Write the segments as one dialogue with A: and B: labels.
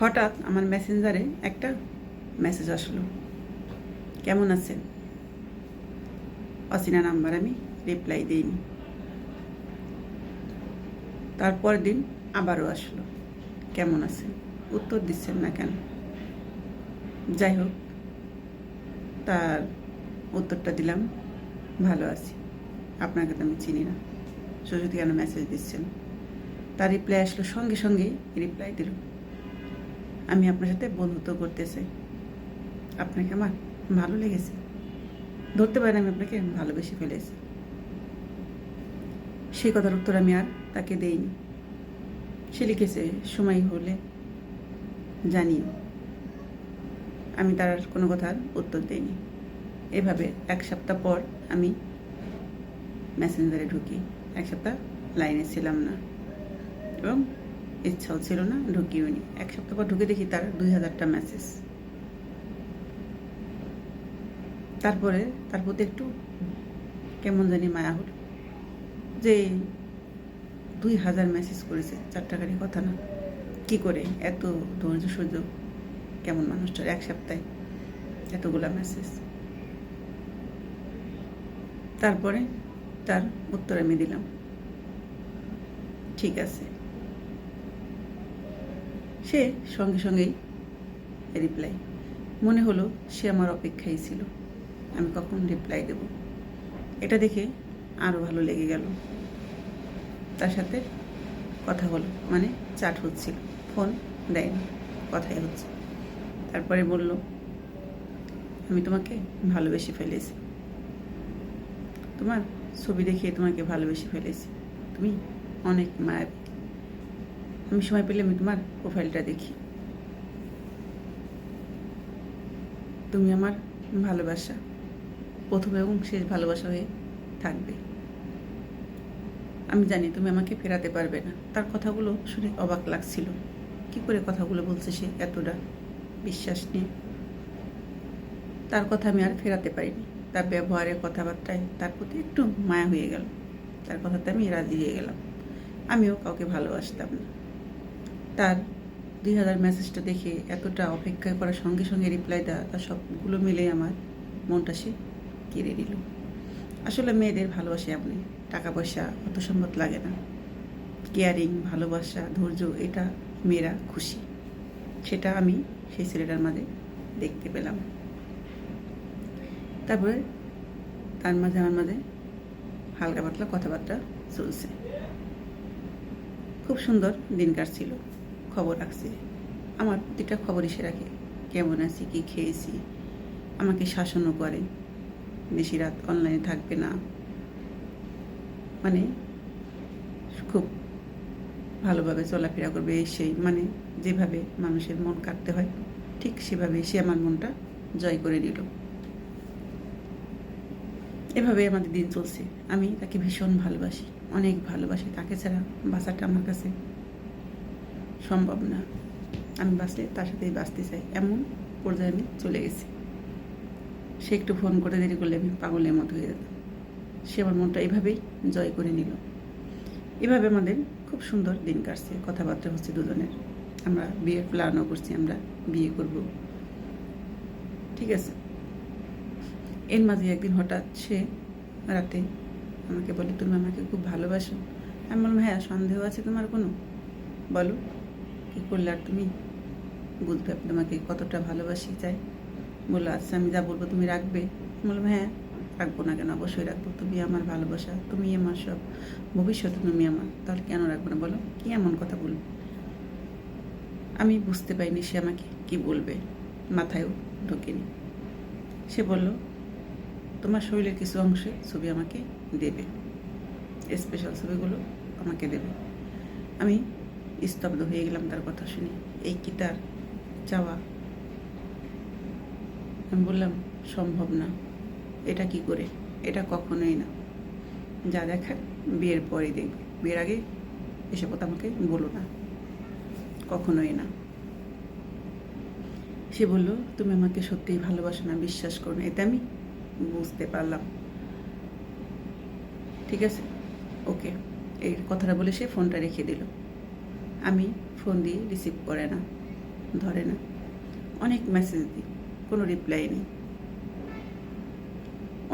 A: হঠাৎ আমার মেসেঞ্জারে একটা মেসেজ আসলো। কেমন আছেন? অচেনা নাম্বার আমি রিপ্লাই দিইনি। তারপর দিন আবারও আসলো। কেমন আছেন? উত্তর দিচ্ছেন না কেন? যাই হোক, তার উত্তরটা দিলাম, ভালো আছি। আপনাকে তো আমি চিনি না। সরস্বতী কেন মেসেজ দিচ্ছেন? তার রিপ্লাই আসলো সঙ্গে সঙ্গেই রিপ্লাই দিল। আমি আপনার সাথে বন্ধুত্ব করতে চাই আপনাকে আমার ভালো লেগেছে। ধরতে পারেন আমি আপনাকে ভালোবেসে ফেলেছি। সেই কথার উত্তর আমি আর তাকে দেইনি। সে লিখেছে, সময় হলে জানিও আমি তার কোনো কথার উত্তর দেইনি। এভাবে এক সপ্তাহ পর আমি মেসেঞ্জারে ঢুকি। এক সপ্তাহ লাইনে ছিলাম না। এবং ইচ্ছাও ছিল না, ঢুকিও নি। এক সপ্তাহ পর ঢুকে দেখি তার দুই হাজারটা মেসেজ তারপরে তার প্রতি একটু কেমন জানি মায়া হলো, যে দুই হাজার মেসেজ করেছে চার টাকারই কথা না। কি করে? এত ধৈর্য, সহ্য, কেমন মানুষটার এক সপ্তাহে এতগুলা মেসেজ তারপরে তার উত্তর আমি দিলাম, ঠিক আছে। সে সঙ্গে সঙ্গেই রিপ্লাই মনে হলো সে আমার অপেক্ষায় ছিল। আমি কখন রিপ্লাই দেব? এটা দেখে আরও ভালো লেগে গেল। তার সাথে কথা হলো মানে চাট হচ্ছিল। ফোন দেয়নি, কথাই হচ্ছে। তারপরে বলল, আমি তোমাকে ভালোবেসে ফেলেছি। তোমার ছবি দেখে তোমাকে ভালোবেসে ফেলেছি। তুমি অনেক মায়াবী। আমি সময় পেলে আমি তোমার প্রোফাইলটা দেখি। তুমি আমার ভালোবাসা। প্রথম এবং শেষ ভালোবাসা হয়ে থাকবে। আমি জানি তুমি আমাকে ফেরাতে পারবে না। তার কথাগুলো শুনে অবাক লাগছিল। কি করে কথাগুলো বলছে সে এতটা বিশ্বাস নিয়ে? তার কথা আমি আর ফেরাতে পারিনি। তার ব্যবহারে কথাবার্তায় তার প্রতি একটু মায়া হয়ে গেল। তার কথাতে আমি রাজি হয়ে গেলাম। আমিও কাউকে ভালোবাসতাম না। তার দুই হাজার মেসেজটা দেখে এতটা অপেক্ষা করার সঙ্গে সঙ্গে রিপ্লাই দেওয়া তার সবগুলো মিলে আমার মনটা সে কেড়ে দিল আসলে মেয়েদের ভালোবাসে আপনি টাকা পয়সা অত সম্মত লাগে না। কেয়ারিং ভালোবাসা, ধৈর্য, এটা মেয়েরা খুশি। সেটা আমি সেই ছেলেটার মাঝে দেখতে পেলাম। তারপরে তার মাঝে আমার মাঝে হালকা পাতলা কথাবার্তা চলছে। খুব সুন্দর দিন কাটছিল খবর রাখছে। আমার প্রতিটা খবরই সে রাখে। কেমন আছি, কি খেয়েছি? আমাকে শাসনও করে। বেশি রাত অনলাইনে থাকবে না। মানে খুব ভালোভাবে চলাফেরা করবে সেই মানে যেভাবে মানুষের মন কাটতে হয়, ঠিক সেভাবে সে আমার মনটা জয় করে নিল। এভাবে আমাদের দিন চলছে। আমি তাকে ভীষণ ভালোবাসি। অনেক ভালোবাসি। তাকে ছাড়া বাসাটা আমার কাছে সম্ভব না। আমি বাঁচলে তার সাথেই বাঁচতে চাই। এমন পর্যায়ে আমি চলে গেছি। সে একটু ফোন করে দেরি করলে আমি পাগলের মতো হয়ে যেতাম। সে আমার মনটা এভাবেই জয় করে নিল। এভাবে আমাদের খুব সুন্দর দিন কাটছে। কথাবার্তা হচ্ছে দুজনের। আমরা বিয়ের প্ল্যানও করছি, আমরা বিয়ে করব। ঠিক আছে? এর মাঝে একদিন হঠাৎ সে রাতে আমাকে বলে, তুমি আমাকে খুব ভালোবাসো? আমি বললাম হ্যাঁ সন্দেহ আছে তোমার কোনো? বলো। কী করলে আর তুমি? বলতে আমি তোমাকে কতটা ভালোবাসি চাই বলল আচ্ছা আমি যা বলব তুমি রাখবে? বললাম হ্যাঁ রাখব না কেন? অবশ্যই রাখব। তুমি আমার ভালোবাসা, তুমি আমার সব। ভবিষ্যতে তুমি আমার। তাহলে কেন রাখব না? বলো, কি এমন কথা বলবে? আমি বুঝতে পারিনি সে আমাকে কি বলবে। মাথায়ও ঢোকেনি। সে বলল, তোমার শরীরের কিছু অংশে ছবি আমাকে দেবে। স্পেশাল ছবিগুলো আমাকে দেবে। আমি স্তব্ধ হয়ে গেলাম তার কথা শুনে। এই কি তার চাওয়া? আমি বললাম, সম্ভব না। এটা কি করে? এটা কখনোই না। যা দেখার বিয়ের পরে দেখবে। বিয়ের আগে এসব কথা আমাকে বলো না। কখনোই না। সে বলল, তুমি আমাকে সত্যিই ভালোবাসো না, বিশ্বাস করো না। এতে আমি বুঝতে পারলাম। ঠিক আছে? ওকে। এই কথাটা বলে সে ফোনটা রেখে দিল। আমি ফোন দিয়ে রিসিভ করে না, ধরে না। অনেক মেসেজ দিই, কোনো রিপ্লাই নেই।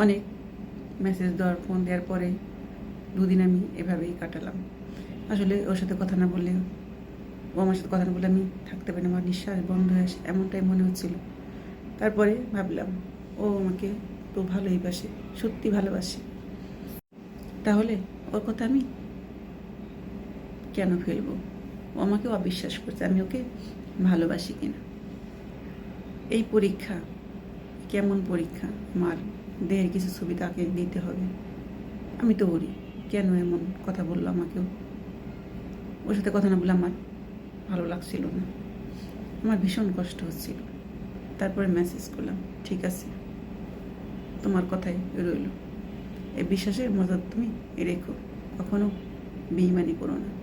A: অনেক মেসেজ দেওয়ার ফোন দেওয়ার পরে দুদিন আমি এভাবেই কাটালাম। আসলে ওর সাথে কথা না বললে ও আমার সাথে কথা না বললে আমি থাকতে পারি না, আমার নিঃশ্বাস বন্ধ হয়ে আসে, এমনটাই মনে হচ্ছিল। তারপরে ভাবলাম, ও আমাকে তো ভালোই বাসে, সত্যি ভালোবাসে। তাহলে ওর কথা আমি কেন ফেলব? আমাকে অবিশ্বাস করছে, আমি ওকে ভালোবাসি কিনা। এই পরীক্ষা, কেমন পরীক্ষা? আমার দেহের কিছু ছবি তাকে দিতে হবে। আমি তো ওরই, কেন এমন কথা বলল আমাকেও? ওর সাথে কথা না বলে আমার ভালো লাগছিল না। আমার ভীষণ কষ্ট হচ্ছিল। তারপরে মেসেজ করলাম, ঠিক আছে, তোমার কথাই রইল। এই বিশ্বাসের মজা তুমি রেখো, কখনো বেইমানি করো না।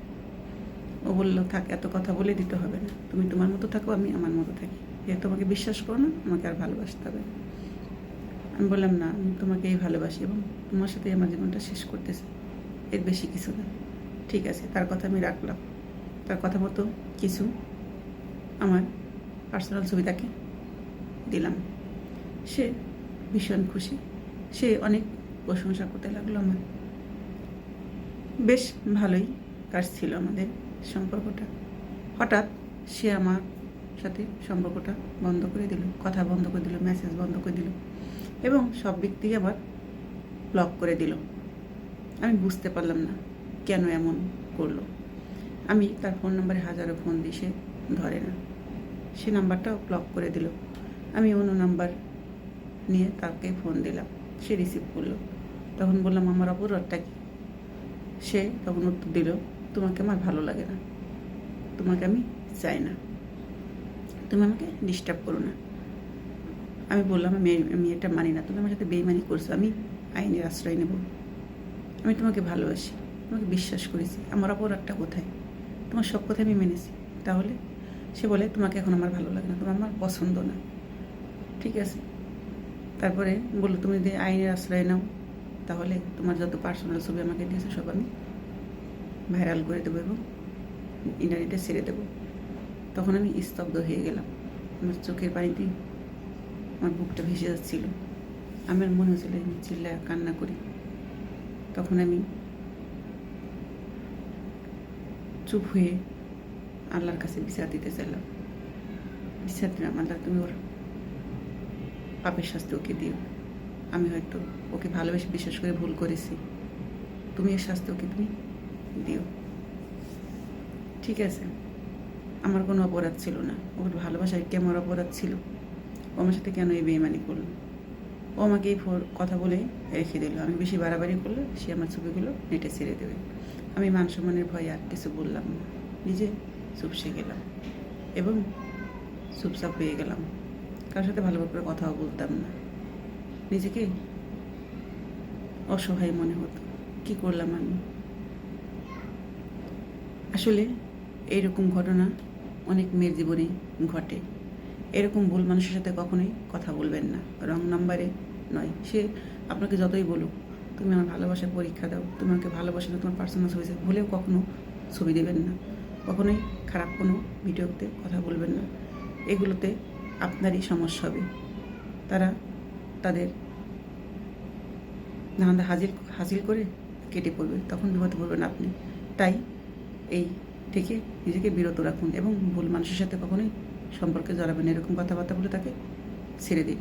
A: ও বলল, থাক, এত কথা বলে দিতে হবে না। তুমি তোমার মতো থাকো, আমি আমার মতো থাকি। যেহেতু তোমাকে বিশ্বাস করো না, আমাকে আর ভালোবাসতে হবে আমি বললাম, না, আমি তোমাকেই ভালোবাসি এবং তোমার সাথে আমার জীবনটা শেষ করতেছি। এর বেশি কিছু না। ঠিক আছে, তার কথা আমি রাখলাম। তার কথা মতো কিছু আমার পার্সোনাল ছবি তাকে দিলাম। সে ভীষণ খুশি। সে অনেক প্রশংসা করতে লাগল আমার। বেশ ভালোই কাজ ছিল আমাদের। সম্পর্কটা। হঠাৎ সে আমার সাথে সম্পর্কটা বন্ধ করে দিল, কথা বন্ধ করে দিল মেসেজ বন্ধ করে দিল এবং সব থেকে আবার ব্লক করে দিল। আমি বুঝতে পারলাম না কেন এমন করল। আমি তার ফোন নাম্বারে হাজারো ফোন দিই সে ধরে না। সে নাম্বারটাও ব্লক করে দিল। আমি অন্য নাম্বার নিয়ে তাকে ফোন দিলাম। সে রিসিভ করল। তখন বললাম, আমার অপরাধটা কি? সে তখন উত্তর দিল তোমাকে আমার ভালো লাগে না। তোমাকে আমি চাই না। তুমি আমাকে ডিস্টার্ব করো না। আমি বললাম, আমি আমি এটা মানি না। তুমি আমার সাথে বেইমানি করছ। আমি আইনের আশ্রয় নেব। আমি তোমাকে ভালোবাসি, তোমাকে বিশ্বাস করেছি। আমার অপরাধটা কোথায় তোমার সব কথা আমি মেনেছি। তাহলে সে বলে, তোমাকে এখন আমার ভালো লাগে না। তোমার আমার পছন্দ না। ঠিক আছে? তারপরে বলল, তুমি যদি আইনের আশ্রয় নাও, তাহলে তোমার যত পার্সোনাল ছবি আমাকে দিয়েছে, সব আমি ভাইরাল করে দেবো এবং ইন্টারনেটে ছেড়ে দেবো। তখন আমি স্তব্ধ হয়ে গেলাম। আমার চোখের পানিতে আমার বুকটা ভেসে যাচ্ছিল। আমার মনে হচ্ছিল, আমি চিল্লায় কান্না করি। তখন আমি চুপ হয়ে আল্লাহর কাছে বিচার দিতে চাইলাম। বিচার দিলাম, আল্লাহ তুমি ওর পাপের শাস্তি ওকে দিও। আমি হয়তো ওকে ভালোবেসে বিশ্বাস করে ভুল করেছি। তুমি এর শাস্তি ওকে তুমি দিও। ঠিক আছে। আমার কোনো অপরাধ ছিল না। ওর ভালোবাসায় কি আমার অপরাধ ছিল? ও আমার সাথে কেন এই বেইমানি করল? ও আমাকে এই ফোর কথা বলে রেখে দিল। আমি বেশি বাড়াবাড়ি করলে সে আমার ছবিগুলো নেটে ছেড়ে দেবে। আমি মান সম্মানের ভয়ে আর কিছু বললাম না। নিজে চুপসে গেলাম এবং চুপচাপ হয়ে গেলাম। কারোর সাথে ভালো করে কথাও বলতাম না। নিজেকে অসহায় মনে হতো। কি করলাম আমি? আসলে এইরকম ঘটনা অনেক মেয়ের জীবনে ঘটে। এরকম ভুল মানুষের সাথে কখনোই কথা বলবেন না। রং নাম্বারে নয়। সে আপনাকে যতই বলুক, তুমি আমার ভালোবাসার পরীক্ষা দাও। তুমি আমাকে ভালোবাসো না, তোমার পার্সোনাল ছবি ভুলেও কখনো ছবি দেবেন না। কখনোই খারাপ কোনো ভিডিওতে কথা বলবেন না। এগুলোতে আপনারই সমস্যা হবে। তারা তাদের ধান্দা হাজির, হাসিল করে কেটে পড়বে। তখন বিপদে পড়বেন আপনি। তাই এই থেকে নিজেকে বিরত রাখুন এবং ভুল মানুষের সাথে কখনোই সম্পর্কে জড়াবেন এরকম কথাবার্তা বলে তাকে ছেড়ে দিন।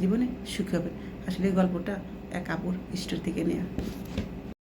A: জীবনে সুখী হবে আসলে এই গল্পটা এক আপুর স্টোর থেকে নেওয়া